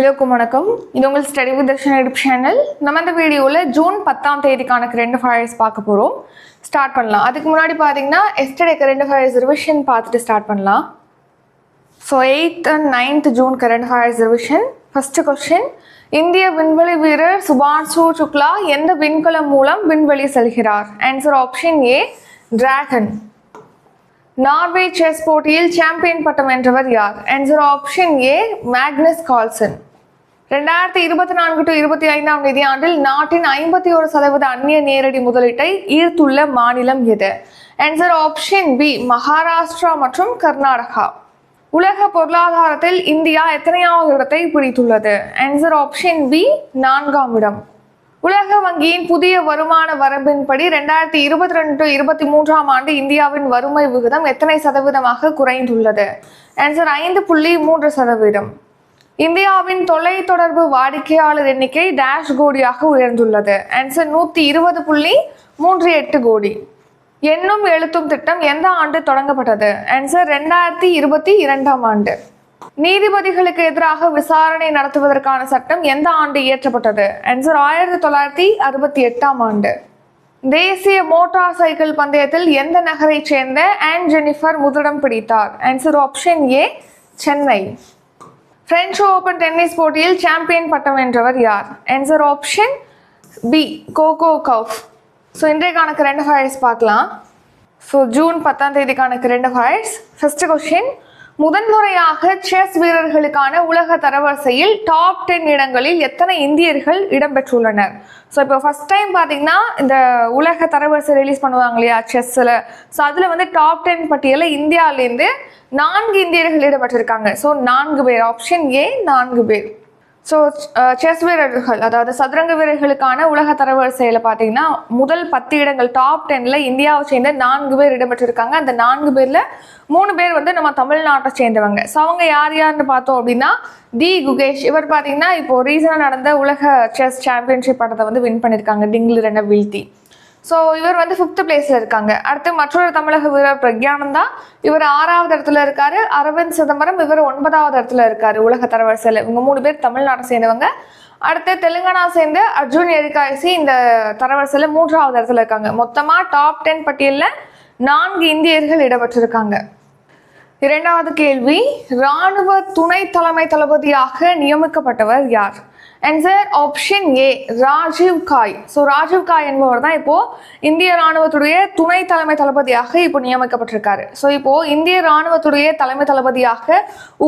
எல்லோருக்கும் வணக்கம். இது உங்கள் ஸ்டடி வித் தர்ஷன் சேனல் நம்ம இந்த வீடியோவில் ஜூன் பத்தாம் தேதிக்கான ரெண்டு ஃபயர்ஸ் பார்க்க போகிறோம் ஸ்டார்ட் பண்ணலாம். அதுக்கு முன்னாடி பார்த்தீங்கன்னா எஸ்டர்டே ரெண்டு ஃபயர்ஸ் ரிவிஷன் பார்த்துட்டு ஸ்டார்ட் பண்ணலாம். So eighth and ninth June current affairs revision first question இந்திய விண்வெளி வீரர் சுபான்சு சுக்லா எந்த விண்கலம் மூலம் விண்வெளி செல்கிறார்? Answer option A Dragon Norway chess போட்டியில் சாம்பியன் பட்டம் வென்றவர் யார்? Answer option A Magnus Carlsen ரெண்டாயிரத்தி இருபத்தி நான்கு டு இருபத்தி ஐந்தாம் நிதியாண்டில் நாட்டின் ஐம்பத்தி ஒரு சதவீத அந்நிய நேரடி முதலீட்டை ஈர்த்துள்ள மாநிலம் எது? ஆன்சர் ஆப்ஷன் பி மகாராஷ்டிரா மற்றும் கர்நாடகா. உலக பொருளாதாரத்தில் இந்தியா எத்தனையாவது இடத்தை பிடித்துள்ளது? ஆன்சர் ஆப்ஷன் பி நான்காம் இடம். உலக வங்கியின் புதிய வருமான வரம்பின்படி ரெண்டாயிரத்தி இருபத்தி ரெண்டு டு இருபத்தி மூன்றாம் ஆண்டு இந்தியாவின் வறுமை விகிதம் எத்தனை சதவீதமாக குறைந்துள்ளது? ஆன்சர் ஐந்து புள்ளி மூன்று சதவீதம். இந்தியாவின் தொலைத்தொடர்பு வாடிக்கையாளர் எண்ணிக்கை டேஷ் கோடியாக உயர்ந்துள்ளது. ஆன்சர் நூற்றி இருபது புள்ளி மூன்று எட்டு கோடி. எண்ணும் எழுத்தும் திட்டம் எந்த ஆண்டு தொடங்கப்பட்டது? ஆன்சர் ரெண்டாயிரத்தி இருபத்தி இரண்டாம் ஆண்டு. நீதிபதிகளுக்கு எதிராக விசாரணை நடத்துவதற்கான சட்டம் எந்த ஆண்டு இயற்றப்பட்டது? ஆன்சர் ஆயிரத்தி தொள்ளாயிரத்தி அறுபத்தி எட்டாம் ஆண்டு. தேசிய மோட்டார் சைக்கிள் பந்தயத்தில் எந்த நகரைச் சேர்ந்த ஆன் ஜெனிஃபர் முதலிடம் பிடித்தார்? Answer option A Chennai. French Open tennis போட்டியில் சாம்பியன் பட்டம் வென்றவர் யார்? Answer option B Coco Gauff so இன்றைக்கான கரண்ட் அஃபேர்ஸ் பார்க்கலாம். ஸோ ஜூன் பத்தாம் தேதிக்கான கரண்ட் அஃபேர்ஸ் ஃபஸ்ட்டு கொஷின் முதன்முறையாக செஸ் வீரர்களுக்கான உலக தரவரிசையில் டாப் டென் இடங்களில் எத்தனை இந்தியர்கள் இடம்பெற்றுள்ளனர்? ஸோ இப்போ ஃபர்ஸ்ட் டைம் பார்த்தீங்கன்னா இந்த உலக தரவரிசை ரிலீஸ் பண்ணுவாங்க இல்லையா செஸ்ஸில்? ஸோ அதில் வந்து டாப் டென் பட்டியலில் இந்தியாவிலேருந்து நான்கு இந்தியர்கள் இடம்பெற்றிருக்காங்க. ஸோ நான்கு பேர். ஆப்ஷன் ஏ நான்கு பேர். ஸோ செஸ் uh, வீரர்கள் அதாவது சதுரங்க வீரர்களுக்கான உலக தரவரிசையில் பார்த்தீங்கன்னா முதல் பத்து இடங்கள் டாப் டெனில் இந்தியாவை சேர்ந்த நான்கு பேர் இடம்பெற்றிருக்காங்க. அந்த நான்கு பேரில் மூணு பேர் வந்து நம்ம தமிழ்நாட்டை சேர்ந்தவங்க. ஸோ அவங்க யார் யாருன்னு பார்த்தோம் அப்படின்னா டி குகேஷ். இவர் பார்த்தீங்கன்னா இப்போ ரீசனாக நடந்த உலக செஸ் சாம்பியன்ஷிப் படத்தை வந்து வின் பண்ணியிருக்காங்க டிங்கிலிரனை வீழ்த்தி. ஸோ இவர் வந்து ஃபிஃப்த் பிளேஸில் இருக்காங்க. அடுத்து மற்றொரு தமிழக வீரர் பிரக்யானந்தா. இவர் ஆறாவது இடத்துல இருக்காரு. அரவிந்த் சிதம்பரம் இவர் ஒன்பதாவது இடத்துல இருக்காரு. உலக தரவரிசையில். இவங்க மூணு பேர் தமிழ்நாடு சேர்ந்தவங்க. அடுத்து தெலுங்கானா சேர்ந்த அர்ஜுன் எரிகாயசி இந்த தரவரிசையில் மூன்றாவது இடத்துல இருக்காங்க. மொத்தமாக டாப் டென் பட்டியலில் நான்கு இந்தியர்கள் இடம்பெற்றிருக்காங்க. இரண்டாவது கேள்வி ராணுவ துணை தலைமை தளபதியாக நியமிக்கப்பட்டவர் யார்? Answer option A Rajiv Ghai so Rajiv காய் என்பவர் தான் இப்போ இந்திய ராணுவத்துடைய துணை தலைமை தளபதியாக இப்போ நியமிக்கப்பட்டிருக்காரு. ஸோ இப்போ இந்திய ராணுவத்துடைய தலைமை தளபதியாக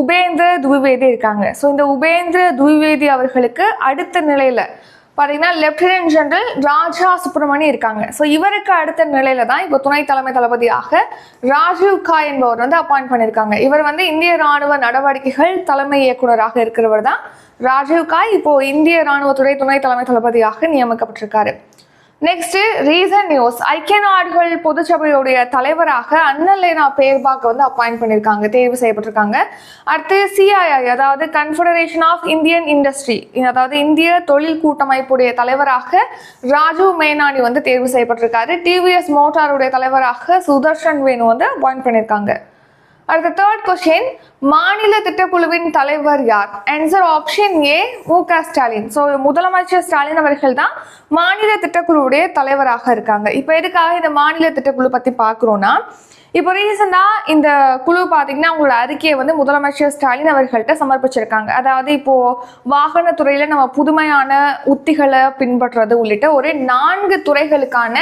உபேந்திர துவிவேதி இருக்காங்க. ஸோ இந்த உபேந்திர துவிவேதி அவர்களுக்கு அடுத்த நிலையில பார்த்தீங்கன்னா லெப்டினன்ட் ஜெனரல் ராஜா சுப்பிரமணி இருக்காங்க. ஸோ இவருக்கு அடுத்த நிலையில தான் இப்போ துணை தலைமை தளபதியாக ராஜீவ் காய் என்பவர் வந்து அப்பாயிண்ட் பண்ணியிருக்காங்க. இவர் வந்து இந்திய ராணுவ நடவடிக்கைகள் தலைமை இயக்குனராக இருக்கிறவர் தான் ராஜீவ் காய் இப்போ இந்திய ராணுவத்துறை துணை தலைமை தளபதியாக நியமிக்கப்பட்டிருக்காரு. நெக்ஸ்ட் ரீசன் நியூஸ் ஐக்கிய நாடுகள் பொதுச்சபையுடைய தலைவராக அன்னலேனா பேர்பாக் வந்து அப்பாயிண்ட் பண்ணியிருக்காங்க தேர்வு செய்யப்பட்டிருக்காங்க. அடுத்து சிஐஐ அதாவது கன்ஃபெடரேஷன் ஆஃப் இந்தியன் இண்டஸ்ட்ரி அதாவது இந்திய தொழில் கூட்டமைப்புடைய தலைவராக ராஜீவ் மேனானி வந்து தேர்வு செய்யப்பட்டிருக்காரு. டிவிஎஸ் மோட்டாருடைய தலைவராக சுதர்ஷன் வேணு வந்து அப்பாயிண்ட் பண்ணியிருக்காங்க. அடுத்த தேர்ட் கொஸ்டின் மாநில திட்டக்குழுவின் தலைவர் யார்? ஆன்சர் ஆப்ஷன் ஏ மு க. ஸ்டாலின். ஸோ முதலமைச்சர் ஸ்டாலின் அவர்கள் தான் மாநில திட்டக்குழுவுடைய தலைவராக இருக்காங்க. இப்போ எதுக்காக இந்த மாநில திட்டக்குழு பற்றி பார்க்குறோன்னா இப்போ ரீசெண்டாக இந்த குழு பார்த்தீங்கன்னா அவங்களோட அறிக்கையை வந்து முதலமைச்சர் ஸ்டாலின் அவர்கள்ட்ட சமர்ப்பிச்சிருக்காங்க. அதாவது இப்போது வாகனத்துறையில் நம்ம புதுமையான உத்திகளை பின்பற்றுறது உள்ளிட்ட ஒரு நான்கு துறைகளுக்கான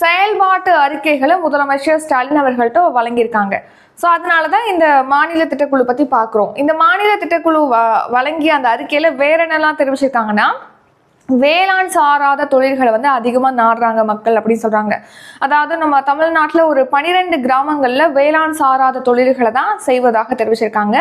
செயல்பாட்டு அறிக்கைகளை முதலமைச்சர் ஸ்டாலின் அவர்கள்ட்ட வழங்கியிருக்காங்க. ஸோ அதனால தான் இந்த மாநில திட்டக்குழு பற்றி பார்க்குறோம் இந்த மாநில திட்டக்குழு வ வழங்கிய அந்த அறிக்கையில் வேற என்னெல்லாம் தெரிவிச்சிருக்காங்கன்னா வேளாண் சாராத தொழில்களை வந்து அதிகமாக நாடுறாங்க மக்கள் அப்படின்னு சொல்கிறாங்க அதாவது நம்ம தமிழ்நாட்டில் ஒரு பனிரெண்டு கிராமங்களில் வேளாண் சாராத தொழில்களை தான் செய்வதாக தெரிவிச்சிருக்காங்க.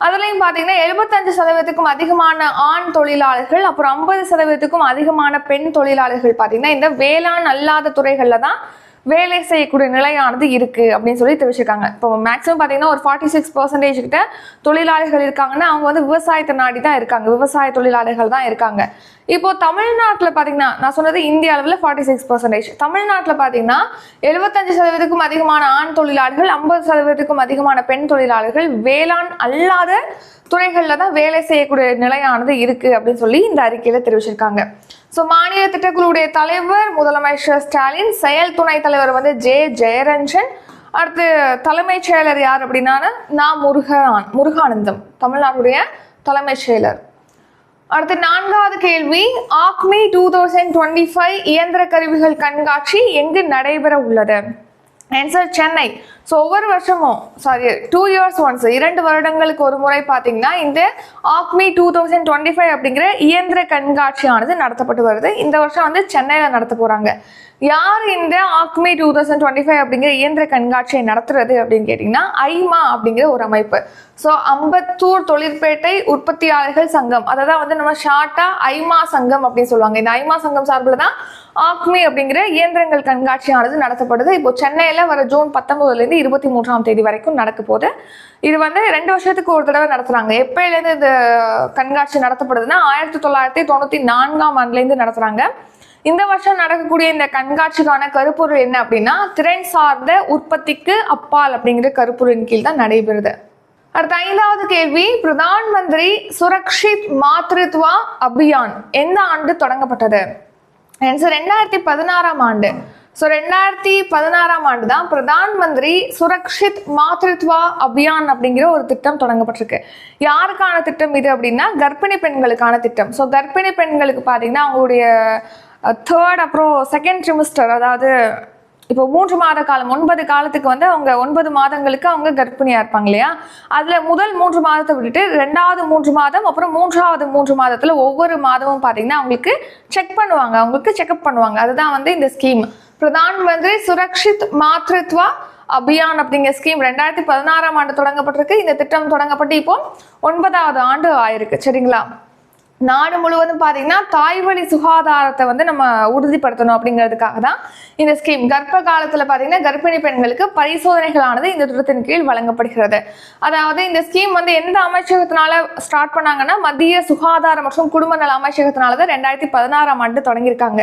அதுலேயும் பார்த்தீங்கன்னா எழுபத்தஞ்சு சதவீதத்துக்கும் அதிகமான ஆண் தொழிலாளர்கள் அப்புறம் ஐம்பது சதவீதத்துக்கும் அதிகமான பெண் தொழிலாளர்கள் பார்த்தீங்கன்னா இந்த வேளாண் அல்லாத துறைகளில் தான் வேலை செய்யக்கூடிய நிலையானது இருக்குது அப்படின்னு சொல்லி தெரிவிச்சிருக்காங்க. இப்போ மேக்ஸிமம் பார்த்தீங்கன்னா ஒரு ஃபார்ட்டி சிக்ஸ் பர்சன்டேஜ் கிட்ட தொழிலாளர்கள் இருக்காங்கன்னா அவங்க வந்து விவசாயத்தை நாடி தான் இருக்காங்க. விவசாய தொழிலாளர்கள் தான் இருக்காங்க. இப்போ தமிழ்நாட்டில் பார்த்தீங்கன்னா நான் சொன்னது இந்திய அளவில் ஃபார்ட்டி சிக்ஸ் பர்சன்டேஜ் தமிழ்நாட்டில் பார்த்தீங்கன்னா எழுபத்தஞ்சு சதவீதத்துக்கும் அதிகமான ஆண் தொழிலாளர்கள் ஐம்பது சதவீதத்துக்கும் அதிகமான பெண் தொழிலாளர்கள் வேளாண் அல்லாத துறைகளில் தான் வேலை செய்யக்கூடிய நிலையானது இருக்குது அப்படின்னு சொல்லி இந்த அறிக்கையில் தெரிவிச்சிருக்காங்க. ஸோ மாநில திட்டக்குழுடைய தலைவர் முதலமைச்சர் ஸ்டாலின் செயல் துணைத் தலைவர் வந்து ஜே ஜெயரஞ்சன் அடுத்து தலைமைச் செயலர் யார் அப்படின்னா நா முருகான் முருகானந்தம் தமிழ்நாட்டுடைய தலைமைச் செயலர். அடுத்து நான்காவது கேள்வி ACMEE two thousand twenty five இயந்திர கருவிகள் கண்காட்சி எங்கு நடைபெற உள்ளது? ஆன்சர் சென்னை ஸோ ஒவ்வொரு வருஷமும் சாரி டூ இயர்ஸ் ஒன்ஸ் இரண்டு வருடங்களுக்கு ஒரு முறை பார்த்தீங்கன்னா இந்த ACMEE two thousand twenty five அப்படிங்கிற இயந்திர கண்காட்சியானது நடத்தப்பட்டு வருது. இந்த வருஷம் வந்து சென்னையில் நடத்த போகிறாங்க யார் இந்த ACMEE two thousand twenty five அப்படிங்கிற இயந்திர கண்காட்சியை நடத்துறது அப்படின்னு கேட்டிங்கன்னா ஐமா அப்படிங்கிற ஒரு அமைப்பு. ஸோ அம்பத்தூர் தொழிற்பேட்டை உற்பத்தியாளர்கள் சங்கம் அதை தான் வந்து நம்ம ஷார்ட்டாக ஐமா சங்கம் அப்படின்னு சொல்லுவாங்க. இந்த ஐமா சங்கம் சார்பில் தான் ஆக்மி அப்படிங்கிற இயந்திரங்கள் கண்காட்சியானது நடத்தப்படுது. இப்போ சென்னையில் வர ஜூன் பத்தொன்பதுலேருந்து இருபத்தி மூன்றாம் தேதி வரைக்கும் நடக்க போகுது. இது வந்து ரெண்டு வருஷத்துக்கு ஒரு தடவை நடத்துகிறாங்க எப்பயிலேருந்து இந்த கண்காட்சி நடத்தப்படுதுன்னா ஆயிரத்தி தொள்ளாயிரத்தி தொண்ணூற்றி நான்காம் ஆண்டுலேருந்து நடத்துகிறாங்க இந்த வருஷம் நடக்கக்கூடிய இந்த கண்காட்சிக்கான கருப்பொருள் என்ன அப்படின்னா திறன் சார்ந்த உற்பத்திக்கு அப்பால் அப்படிங்கிற கருப்பொருளின் கீழ் தான் நடைபெறுது. அடுத்த ஐந்தாவது கேள்வி பிரதான் மந்திரி சுரக்ஷித் மாத்ருத்வா அபியான் எந்த ஆண்டு தொடங்கப்பட்டது? ஸோ ரெண்டாயிரத்தி பதினாறாம் ஆண்டு. ஸோ ரெண்டாயிரத்தி பதினாறாம் ஆண்டு தான் பிரதான் மந்திரி சுரக்ஷித் மாத்ருத்வா அபியான் அப்படிங்கிற ஒரு திட்டம் தொடங்கப்பட்டிருக்கு. யாருக்கான திட்டம் இது அப்படின்னா கர்ப்பிணி பெண்களுக்கான திட்டம். ஸோ கர்ப்பிணி பெண்களுக்கு பார்த்தீங்கன்னா அவங்களுடைய தேர்ட் அப்புறம் செகண்ட் ட்ரிமிஸ்டர் அதாவது இப்போ மூன்று மாத காலம் ஒன்பது காலத்துக்கு வந்து அவங்க ஒன்பது மாதங்களுக்கு அவங்க கர்ப்பிணியாக இருப்பாங்க இல்லையா? அதில் முதல் மூன்று மாதத்தை விட்டுட்டு ரெண்டாவது மூன்று மாதம் அப்புறம் மூன்றாவது மூன்று மாதத்தில் ஒவ்வொரு மாதமும் பார்த்தீங்கன்னா அவங்களுக்கு செக் பண்ணுவாங்க. அவங்களுக்கு செக்அப் பண்ணுவாங்க. அதுதான் வந்து இந்த ஸ்கீம் பிரதான் மந்திரி சுரக்ஷித் மாத்ருத்வா அபியான் அப்படிங்கிற ஸ்கீம் ரெண்டாயிரத்தி பதினாறாம் ஆண்டு தொடங்கப்பட்டிருக்கு. இந்த திட்டம் தொடங்கப்பட்டு இப்போ ஒன்பதாவது ஆண்டு ஆயிருக்கு. சரிங்களா? நாடு முழுவதும் பார்த்தீங்கன்னா தாய்வழி சுகாதாரத்தை வந்து நம்ம உறுதிப்படுத்தணும் அப்படிங்கிறதுக்காக தான் இந்த ஸ்கீம் கர்ப்ப காலத்தில் பார்த்தீங்கன்னா கர்ப்பிணி பெண்களுக்கு பரிசோதனைகளானது இந்த திட்டத்தின் கீழ் வழங்கப்படுகிறது. அதாவது இந்த ஸ்கீம் வந்து எந்த அமைச்சகத்தினால ஸ்டார்ட் பண்ணாங்கன்னா மத்திய சுகாதார மற்றும் குடும்ப நல அமைச்சகத்தினால தான் ரெண்டாயிரத்தி பதினாறாம் ஆண்டு தொடங்கியிருக்காங்க.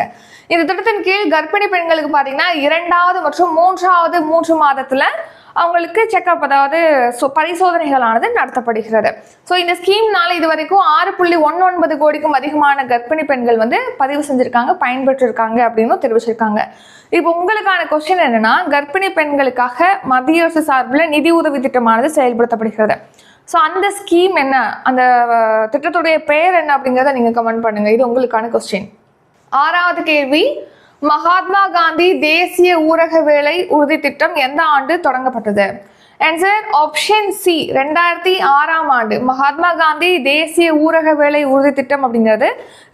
இந்த திட்டத்தின் கீழ் கர்ப்பிணி பெண்களுக்கு பார்த்தீங்கன்னா இரண்டாவது மற்றும் மூன்றாவது மூன்று மாதத்தில் அவங்களுக்கு செக்அப் அதாவது சோ- பரிசோதனைகளானது நடத்தப்படுகிறது. ஸோ இந்த ஸ்கீம்னால இது வரைக்கும் ஆறு புள்ளி ஒன்று ஒன்பது கோடிக்கும் அதிகமான கர்ப்பிணி பெண்கள் வந்து பதிவு செஞ்சிருக்காங்க பயன்பெற்றிருக்காங்க அப்படின்னு தெரிவிச்சிருக்காங்க. இப்போ உங்களுக்கான கொஸ்டின் என்னன்னா கர்ப்பிணி பெண்களுக்காக மத்திய அரசு சார்பில் நிதி உதவி திட்டமானது செயல்படுத்தப்படுகிறது. ஸோ அந்த ஸ்கீம் என்ன? அந்த திட்டத்துடைய பெயர் என்ன அப்படிங்கிறத நீங்கள் கமெண்ட் பண்ணுங்க. இது உங்களுக்கான கொஸ்டின் ஆறாவது கேள்வி மகாத்மா காந்தி தேசிய ஊரக வேலை உறுதி திட்டம் எந்த ஆண்டு தொடங்கப்பட்டது? ஆன்சர் ஆப்ஷன் சி ரெண்டாயிரத்தி ஆறாம் ஆண்டு. மகாத்மா காந்தி தேசிய ஊரக வேலை உறுதி திட்டம் அப்படிங்கிறது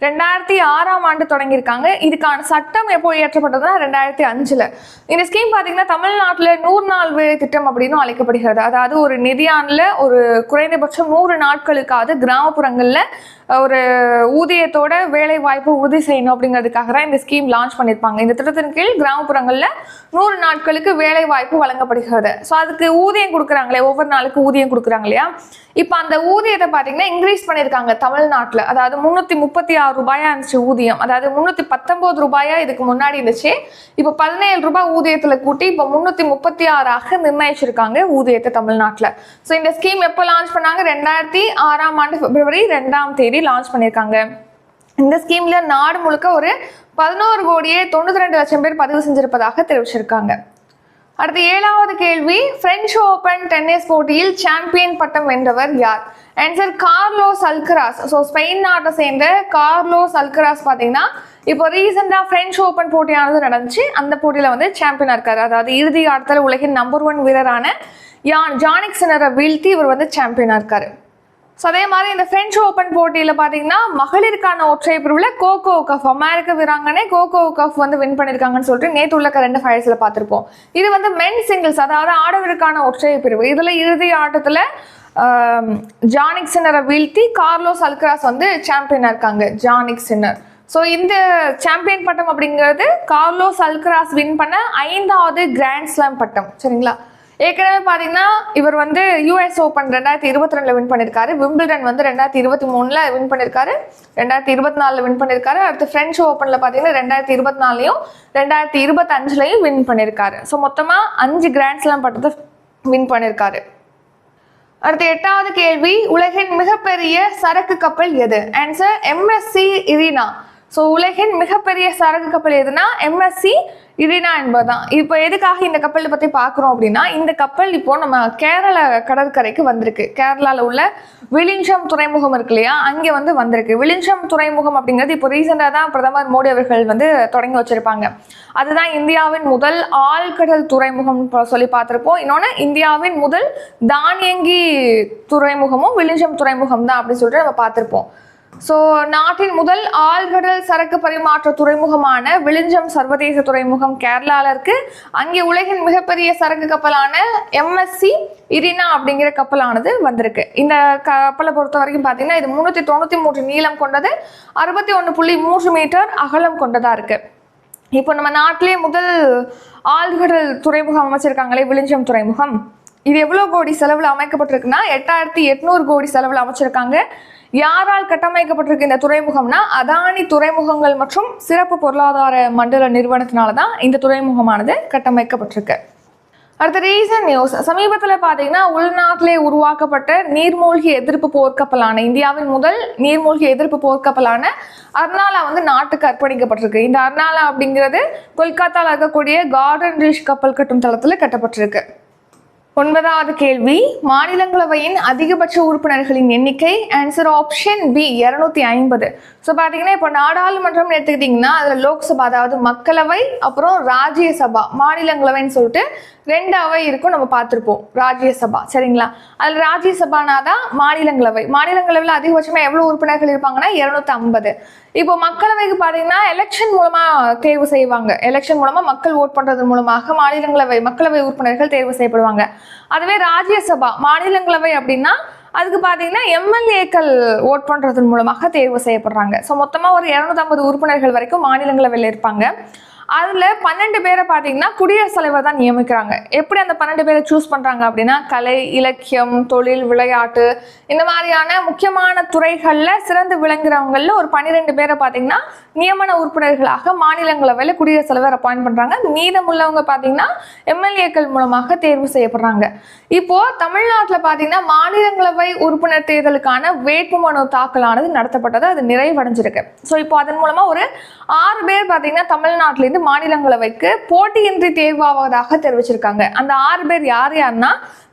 ரெண்டாயிரத்தி ஆறாம் ஆண்டு தொடங்கியிருக்காங்க. இதுக்கான சட்டம் எப்போ இயற்றப்பட்டதுன்னா ரெண்டாயிரத்தி அஞ்சில். இந்த ஸ்கீம் பார்த்தீங்கன்னா தமிழ்நாட்டில் நூறு நாள் வேலை திட்டம் அப்படின்னு அழைக்கப்படுகிறது. அதாவது ஒரு நிதியாண்டில் ஒரு குறைந்தபட்சம் நூறு நாட்களுக்காவது கிராமப்புறங்களில் ஒரு ஊதியத்தோட வேலை வாய்ப்பு உறுதி செய்யணும் அப்படிங்கிறதுக்காக தான் இந்த ஸ்கீம் லான்ச் பண்ணியிருப்பாங்க. இந்த திட்டத்தின் கீழ் கிராமப்புறங்களில் நூறு நாட்களுக்கு வேலை வாய்ப்பு வழங்கப்படுகிறது. ஸோ அதுக்கு ஊதியம் கொடுக்குறாங்களே ஒவ்வொரு நாளுக்கு ஊதியம் கொடுக்குறாங்க இல்லையா? இப்போ அந்த ஊதியத்தை பார்த்தீங்கன்னா இன்க்ரீஸ் பண்ணியிருக்காங்க தமிழ்நாட்டில். அதாவது முந்நூற்றி முப்பத்தி ஆறு ரூபாயா இருந்துச்சு ஊதியம். அதாவது முந்நூற்றி பத்தொம்போது ரூபாயா இதுக்கு முன்னாடி இருந்துச்சு. இப்போ பதினேழு ரூபாய் ஊதியத்தில் கூட்டி இப்போ முந்நூற்றி முப்பத்தி ஆறாக நிர்ணயிச்சிருக்காங்க ஊதியத்தை தமிழ்நாட்டில். ஸோ இந்த ஸ்கீம் எப்போ லான்ச் பண்ணாங்க? ரெண்டாயிரத்தி ஆறாம் ஆண்டு பிப்ரவரி ரெண்டாம் தேதி. லான்ச் பண்ணியிருக்காங்க. இந்த ஸ்கீம்ல நாடு முழுக்க ஒரு பதினோரு கோடியே தொண்ணூற்றி ரெண்டு லட்சம் பேர் பதிவு செஞ்சிருப்பதாக தெரிவிச்சிருக்காங்க. அடுத்து ஏழாவது கேள்வி பிரெஞ்சு ஓபன் டென்னிஸ் போட்டியில் சாம்பியன் பட்டம் வென்றவர் யார்? Answer Carlos Alcaraz so Spain நாட்டை சேர்ந்த கார்லோஸ் அல்கராஸ் பார்த்தீங்கன்னா இப்போ ரீசெண்டாக பிரெஞ்சு ஓப்பன் போட்டியானது நடந்துச்சு. அந்த போட்டியில் வந்து சாம்பியனாக இருக்காரு. அதாவது இறுதி ஆட்டத்தில் உலகின் நம்பர் ஒன் வீரரான யான் ஜானிக் சினரை வீழ்த்தி இவர் வந்து சாம்பியனாக இருக்காரு. ஸோ அதே மாதிரி இந்த பிரெஞ்சு ஓப்பன் போட்டியில் பார்த்தீங்கன்னா மகளிருக்கான ஒற்றை பிரிவில் கோகோ கஃப் அமெரிக்க வீராங்கனை கோகோ கஃப் வந்து வின் பண்ணியிருக்காங்கன்னு சொல்லிட்டு நேற்று உள்ள ரெண்டு ஃபைல்ஸில் பார்த்துருப்போம் இது வந்து மென் சிங்கிள்ஸ் அதாவது ஆடவருக்கான ஒற்றை பிரிவு. இதில் இறுதி ஆட்டத்தில் ஜானிக் சின்னரை வீழ்த்தி கார்லோஸ் அல்கராஸ் வந்து சாம்பியனாக இருக்காங்க ஜானிக் சின்னர் ஸோ இந்த சாம்பியன் பட்டம் அப்படிங்கிறது கார்லோஸ் அல்கராஸ் வின் பண்ண ஐந்தாவது கிராண்ட் ஸ்லாம் பட்டம். சரிங்களா? ஏற்கனவே பார்த்தீங்கன்னா இவர் வந்து யூஎஸ் ஓப்பன் ரெண்டாயிரத்தி இருபத்தி ரெண்டில் வின் பண்ணியிருக்காரு விம்பிள்டன் வந்து ரெண்டாயிரத்தி இருபத்தி மூணில் வின் பண்ணியிருக்காரு ரெண்டாயிரத்தி இருபத்தி நாலில் வின் பண்ணியிருக்காரு அடுத்து ஃப்ரெஞ்ச் ஓப்பனில் பார்த்தீங்கன்னா ரெண்டாயிரத்தி இருபத்தி நாலுலையும் ரெண்டாயிரத்தி இருபத்தஞ்சுலையும் வின் பண்ணியிருக்காரு ஸோ மொத்தமாக அஞ்சு கிராண்ட்ஸ்லாம் பட்டத்தை வின் பண்ணியிருக்காரு அடுத்து எட்டாவது கேள்வி உலகின் மிகப்பெரிய சரக்கு கப்பல் எது? ஆன்சர் எம்எஸ்சி இரினா ஸோ உலகின் மிகப்பெரிய சரக்கு கப்பல் எதுனா எம்எஸ்சி இரினா என்பதுதான். இப்போ எதுக்காக இந்த கப்பலை பற்றி பார்க்குறோம் அப்படின்னா இந்த கப்பல் இப்போ நம்ம கேரள கடற்கரைக்கு வந்திருக்கு. கேரளாவில் உள்ள விளிஞ்சம் துறைமுகம் இருக்கு இல்லையா? அங்கே வந்து வந்திருக்கு. விளிஞ்சம் துறைமுகம் அப்படிங்கிறது இப்போ ரீசெண்டாக தான் பிரதமர் மோடி அவர்கள் வந்து தொடங்கி வச்சிருப்பாங்க. அதுதான் இந்தியாவின் முதல் ஆழ்கடல் துறைமுகம் சொல்லி பார்த்துருப்போம். இன்னொன்று இந்தியாவின் முதல் தானியங்கி துறைமுகமும் விளிஞ்சம் துறைமுகம் தான் அப்படின்னு சொல்லிட்டு நம்ம பார்த்துருப்போம். ஸோ நாட்டின் முதல் ஆழ்கடல் சரக்கு பரிமாற்ற துறைமுகமான விழிஞ்சம் சர்வதேச துறைமுகம் கேரளாவில் இருக்கு. அங்கே உலகின் மிகப்பெரிய சரக்கு கப்பலான எம்எஸ்சி இரினா அப்படிங்கிற கப்பலானது வந்திருக்கு. இந்த கப்பலை பொறுத்த வரைக்கும் பார்த்தீங்கன்னா இது முந்நூற்றி தொண்ணூற்றி மூன்று நீளம் கொண்டது அறுபத்தி ஒன்று புள்ளி மூன்று மீட்டர் அகலம் கொண்டதாக இருக்கு. இப்போ நம்ம நாட்டிலே முதல் ஆழ்கடல் துறைமுகம் அமைச்சிருக்காங்களே விழிஞ்சம் துறைமுகம். இது எவ்வளோ கோடி செலவில் அமைக்கப்பட்டிருக்குன்னா? எட்டாயிரத்தி எட்நூறு கோடி செலவில் அமைச்சிருக்காங்க. யாரால் கட்டமைக்கப்பட்டிருக்கு இந்த துறைமுகம்னா? அதானி துறைமுகங்கள் மற்றும் சிறப்பு பொருளாதார மண்டல நிறுவனத்தினால தான் இந்த துறைமுகமானது கட்டமைக்கப்பட்டிருக்கு. அடுத்த ரீசன் நியூஸ் சமீபத்தில் பார்த்தீங்கன்னா உள்நாட்டிலே உருவாக்கப்பட்ட நீர்மூழ்கி எதிர்ப்பு போர்க்கப்பலான இந்தியாவின் முதல் நீர்மூழ்கி எதிர்ப்பு போர்க்கப்பலான அர்னாலா வந்து நாட்டுக்கு அர்ப்பணிக்கப்பட்டிருக்கு. இந்த அர்னாலா அப்படிங்கிறது கொல்கத்தாவில் இருக்கக்கூடிய கார்டன் ரீஷ் கப்பல் கட்டும் தளத்தில் கட்டப்பட்டிருக்கு. ஒன்பதாவது கேள்வி மாநிலங்களவையின் அதிகபட்ச உறுப்பினர்களின் எண்ணிக்கை ஆன்சர் ஆப்ஷன் பி இரநூத்தி ஐம்பது. ஸோ பார்த்தீங்கன்னா இப்போ நாடாளுமன்றம் எடுத்துக்கிட்டிங்கன்னா அதில் லோக்சபா அதாவது மக்களவை அப்புறம் ராஜ்யசபா மாநிலங்களவைன்னு சொல்லிட்டு ரெண்டு அவை இருக்கும் நம்ம பார்த்துருப்போம் ராஜ்யசபா சரிங்களா? அதில் ராஜ்யசபானா தான் மாநிலங்களவை. மாநிலங்களவையில் அதிகபட்சமாக எவ்வளோ உறுப்பினர்கள் இருப்பாங்கன்னா இரநூத்தி ஐம்பது. இப்போ மக்களவைக்கு பார்த்தீங்கன்னா எலெக்ஷன் மூலமாக தேர்வு செய்வாங்க. எலெக்ஷன் மூலமாக மக்கள் ஓட் பண்ணுறது மூலமாக மாநிலங்களவை மக்களவை உறுப்பினர்கள் தேர்வு செய்யப்படுவாங்க. அதுவே ராஜ்யசபா மாநிலங்களவை அப்படின்னா அதுக்கு பார்த்தீங்கன்னா எம்எல்ஏக்கள் ஓட் பண்ணுறதன் மூலமாக தேர்வு செய்யப்படுறாங்க. ஸோ மொத்தமாக ஒரு இரநூத்தம்பது உறுப்பினர்கள் வரைக்கும் மாநிலங்களவையில் இருப்பாங்க. அதில் பன்னெண்டு பேரை பார்த்தீங்கன்னா குடியரசுத் தலைவர் தான் நியமிக்கிறாங்க. எப்படி அந்த பன்னெண்டு பேரை சூஸ் பண்ணுறாங்க அப்படின்னா கலை இலக்கியம் தொழில் விளையாட்டு இந்த மாதிரியான முக்கியமான துறைகளில் சிறந்து விளங்குறவங்களில் ஒரு பன்னிரெண்டு பேரை பார்த்தீங்கன்னா நியமன உறுப்பினர்களாக மாநிலங்களவையில் குடியரசுத் தலைவர் அப்பாயின்ட் பண்ணுறாங்க மீதமுள்ளவங்க பார்த்தீங்கன்னா எம்எல்ஏக்கள் மூலமாக தேர்வு செய்யப்படுறாங்க. இப்போது தமிழ்நாட்டில் பார்த்தீங்கன்னா மாநிலங்களவை உறுப்பினர் தேர்தலுக்கான வேட்புமனு தாக்கலானது நடத்தப்பட்டது. அது நிறைவடைஞ்சிருக்கு. ஸோ இப்போ அதன் மூலமாக ஒரு ஆறு பேர் பார்த்தீங்கன்னா தமிழ்நாட்டிலேருந்து மாநிலங்களவைக்கு போட்டியின்றி தேர்வாவதாக தெரிவிச்சிருக்காங்க. அந்த ஆறு பேர் யார் யாருன்னா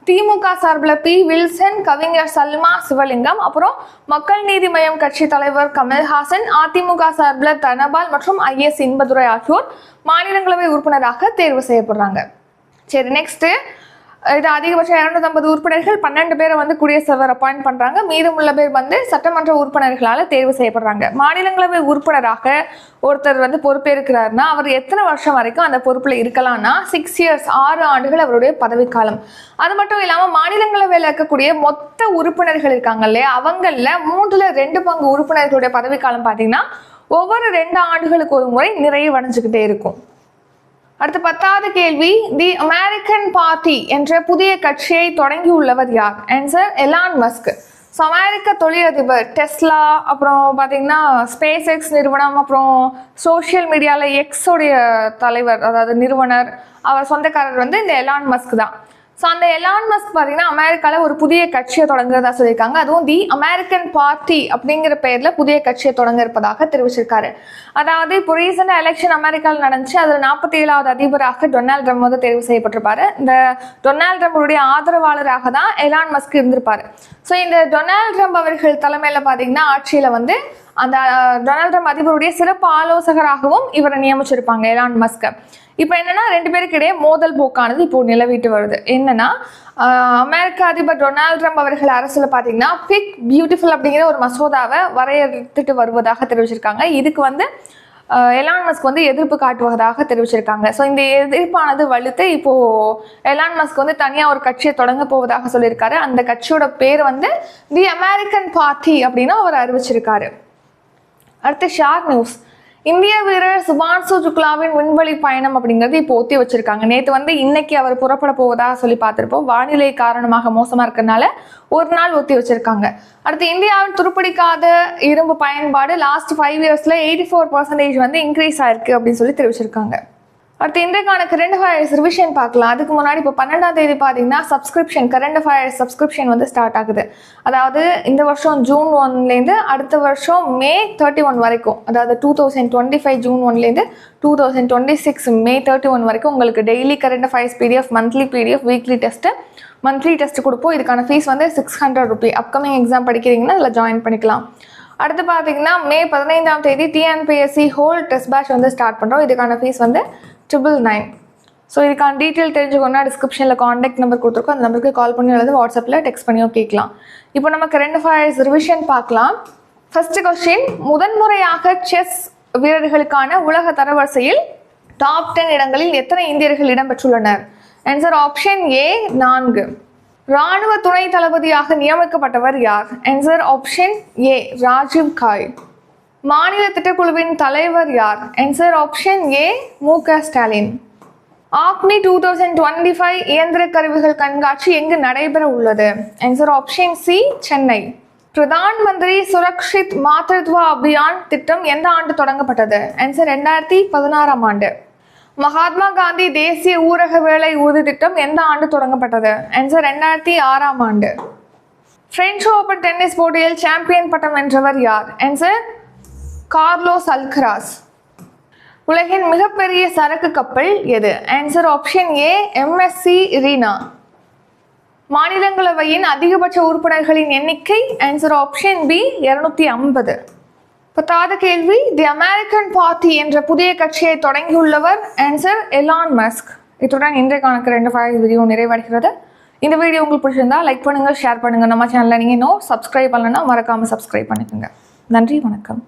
திமுக சார்பில் பி. வில்சன் கவிஞர் சல்மா சிவலிங்கம் அப்புறம் மக்கள் நீதி மய்யம் கட்சி தலைவர் கமல்ஹாசன் அதிமுக சார்பில் தனபால் மற்றும் ஐஎஸ் இன்பதுரை ஆகியோர் மாநிலங்களவை உறுப்பினராக தேர்வு செய்யப்படுறாங்க. சரி நெக்ஸ்ட்டு இது அதிகபட்சம் இரநூத்தம்பது உறுப்பினர்கள் பன்னெண்டு பேரை வந்து குடியரசுத் அப்பாயிண்ட் பண்ணுறாங்க மீதமுள்ள பேர் வந்து சட்டமன்ற உறுப்பினர்களால் தேர்வு செய்யப்படுறாங்க. மாநிலங்களவை உறுப்பினராக ஒருத்தர் வந்து பொறுப்பேற்கிறாருன்னா அவர் எத்தனை வருஷம் வரைக்கும் அந்த பொறுப்பில் இருக்கலாம்னா சிக்ஸ் இயர்ஸ் ஆறு ஆண்டுகள் அவருடைய பதவிக்காலம். அது மட்டும் இல்லாமல் மாநிலங்களவையில் இருக்கக்கூடிய மொத்த உறுப்பினர்கள் இருக்காங்க இல்லையா? அவங்களில் மூன்றில் ரெண்டு பங்கு உறுப்பினர்களுடைய பதவிக்காலம் பார்த்தீங்கன்னா ஒவ்வொரு ரெண்டு ஆண்டுகளுக்கு ஒரு முறை நிறைவடைஞ்சுக்கிட்டே இருக்கும். அடுத்து பத்தாவது கேள்வி தி அமெரிக்கன் பார்ட்டி என்ற புதிய கட்சியை தொடங்கியுள்ளவர் யார்? ஆன்சர் எலான் மஸ்க் ஸோ அமெரிக்க தொழிலதிபர் டெஸ்லா அப்புறம் பார்த்தீங்கன்னா ஸ்பேஸ் எக்ஸ் நிறுவனம் அப்புறம் சோஷியல் மீடியாவில் எக்ஸோடைய தலைவர் அதாவது நிறுவனர் அவர் சொந்தக்காரர் வந்து இந்த எலான் மஸ்க் தான். ஸோ அந்த எலான் மஸ்க் பார்த்தீங்கன்னா அமெரிக்காவில் ஒரு புதிய கட்சியை தொடங்குறதா சொல்லியிருக்காங்க. அதுவும் தி அமெரிக்கன் பார்ட்டி அப்படிங்கிற பெயரில் புதிய கட்சியை தொடங்க இருப்பதாக தெரிவிச்சிருக்காரு. அதாவது இப்போ ரீசெண்டாக எலெக்ஷன் அமெரிக்காவில் நடந்துச்சு. அதில் நாற்பத்தி ஏழாவது அதிபராக டொனால்ட் ட்ரம்ப் வந்து தேர்வு செய்யப்பட்டிருப்பாரு. இந்த டொனால்ட் ட்ரம்புடைய ஆதரவாளராக தான் எலான் மஸ்க் இருந்திருப்பாரு. ஸோ இந்த டொனால்ட் ட்ரம்ப் அவர்கள் தலைமையில் பார்த்தீங்கன்னா ஆட்சியில் வந்து அந்த டொனால்ட் ட்ரம்ப் அதிபருடைய சிறப்பு ஆலோசகராகவும் இவரை நியமிச்சிருப்பாங்க எலான் மஸ்கை இப்போ என்னன்னா ரெண்டு பேருக்கு இடையே மோதல் போக்கானது இப்போ நிலவிட்டு வருது. என்னன்னா அமெரிக்க அதிபர் டொனால்ட் ட்ரம்ப் அவர்கள் அரசில் பார்த்தீங்கன்னா பிக் பியூட்டிஃபுல் அப்படிங்கிற ஒரு மசோதாவை வரையறுத்துட்டு வருவதாக தெரிவிச்சிருக்காங்க. இதுக்கு வந்து ஆஹ் எலான் மஸ்க் வந்து எதிர்ப்பு காட்டுவதாக தெரிவிச்சிருக்காங்க. ஸோ இந்த எதிர்ப்பானது வலுத்து இப்போ எலான் மஸ்க் வந்து தனியாக ஒரு கட்சியை தொடங்க போவதாக சொல்லியிருக்காரு. அந்த கட்சியோட பேர் வந்து தி அமெரிக்கன் பார்ட்டி அப்படின்னு அவர் அறிவிச்சிருக்காரு. அடுத்து ஷார் நியூஸ். இந்திய வீரர் சுபான்சு சுக்லாவின் விண்வெளி பயணம் அப்படிங்கிறது இப்போ ஒத்தி வச்சிருக்காங்க. நேற்று வந்து இன்னைக்கு அவர் புறப்பட போவதாக சொல்லி பார்த்துருப்போம். வானிலை காரணமாக மோசமாக இருக்கிறதுனால ஒரு நாள் ஒத்தி வச்சிருக்காங்க. அடுத்து இந்தியாவின் துருப்பிடிக்காத இரும்பு பயன்பாடு லாஸ்ட் ஃபைவ் இயர்ஸில் எயிட்டி ஃபோர் பர்சன்டேஜ் வந்து இன்க்ரீஸ் ஆயிருக்கு அப்படின்னு சொல்லி தெரிவிச்சிருக்காங்க. அடுத்து இன்றைக்கான கரண்ட் அஃபேர்ஸ் ரிவிஷன் பார்க்கலாம். அதுக்கு முன்னாடி இப்போ பன்னெண்டாம் தேதி பார்த்தீங்கன்னா சப்ஸ்கிரிப்ஷன் கரண்ட் அஃபேர்ஸ் சப்ஸ்கிரிப்ஷன் வந்து ஸ்டார்ட் ஆகுது. அதாவது இந்த வருஷம் ஜூன் ஒன்லேருந்து அடுத்த வருஷம் மே தேர்ட்டி ஒன் வரைக்கும். அதாவது two thousand twenty five June ஒன்லேருந்து two thousand twenty six May thirty one வரைக்கும் உங்களுக்கு daily current affairs PDF monthly PDF weekly test monthly test கொடுப்போம். இதுக்கான ஃபீஸ் வந்து six hundred rupee upcoming exam படிக்கிறீங்கன்னா அதில் ஜாயின் பண்ணிக்கலாம். அடுத்து பார்த்தீங்கன்னா மே பதினைந்தாம் தேதி டிஎன்பிஎஸ்சி ஹோல் டெஸ்ட் பேட்ச் வந்து ஸ்டார்ட் பண்ணுறோம் இதுக்கான ஃபீஸ் வந்து ட்ரிபிள் நைன் ஸோ இதுக்கான டீட்டெயில் தெரிஞ்சுக்கணும்னா டிஸ்கிரிப்ஷனில் காண்டாக்ட் நம்பர் கொடுத்துருக்கோம். அந்த நம்பருக்கு கால் பண்ணி அல்லது வாட்ஸ்அப்பில் டெக்ஸ்ட் பண்ணியோ கேட்கலாம். இப்போ நம்ம கரண்ட் அஃபேர்ஸ் ரிவிஷன் பார்க்கலாம். ஃபர்ஸ்ட் கொஸ்டின் முதன்முறையாக செஸ் வீரர்களுக்கான உலக தரவரிசையில் டாப் டென் இடங்களில் எத்தனை இந்தியர்கள் இடம்பெற்றுள்ளனர்? ஆன்சர் ஆப்ஷன் ஏ நான்கு. ராணுவ துணை தளபதியாக நியமிக்கப்பட்டவர் யார்? ஆன்சர் ஆப்ஷன் ஏ ராஜீவ் காய். மாநில திட்டக்குழுவின் தலைவர் யார்? Answer option A M K. Stalin. ACMEE two thousand twenty five இயந்திர கருவிகள் கண்காட்சி எங்கு நடைபெற உள்ளது? Answer option C Chennai. Pradhan Mantri Surakshit Matritva Abhiyan திட்டம் எந்த ஆண்டு தொடங்கப்பட்டது? ஆன்சர் ரெண்டாயிரத்தி பதினாறாம் ஆண்டு. மகாத்மா காந்தி தேசிய ஊரக வேலை உறுதி திட்டம் எந்த ஆண்டு தொடங்கப்பட்டது? ஆன்சர் ரெண்டாயிரத்தி ஆறாம் ஆண்டு. பிரெஞ்சு ஓபன் டென்னிஸ் போட்டியில் சாம்பியன் பட்டம் வென்றவர் யார்? Answer Carlos Alcaraz. உலகின் மிகப்பெரிய சரக்கு கப்பல் எது? Answer option A MSC Irina மாநிலங்களவையின் அதிகபட்ச உறுப்பினர்களின் எண்ணிக்கை ஆன்சர் ஆப்ஷன் பி இருநூத்தி ஐம்பது. பத்தாவது கேள்வி தி அமெரிக்கன் பார்ட்டி என்ற புதிய கட்சியை தொடங்கியுள்ளவர் ஆன்சர் எலான் மஸ்க் இத்துடன் இன்றைய கணக்கு ரெண்டு ஃபைவ் வீடியோ நிறைவடைகிறது. இந்த வீடியோ உங்களுக்கு பிடிச்சிருந்தா லைக் பண்ணுங்கள் ஷேர் பண்ணுங்கள் நம்ம சேனலில் நீங்கள் இன்னும் சப்ஸ்கிரைப் பண்ணலன்னா மறக்காமல் சப்ஸ்கிரைப் பண்ணிக்கோங்க. நன்றி வணக்கம்.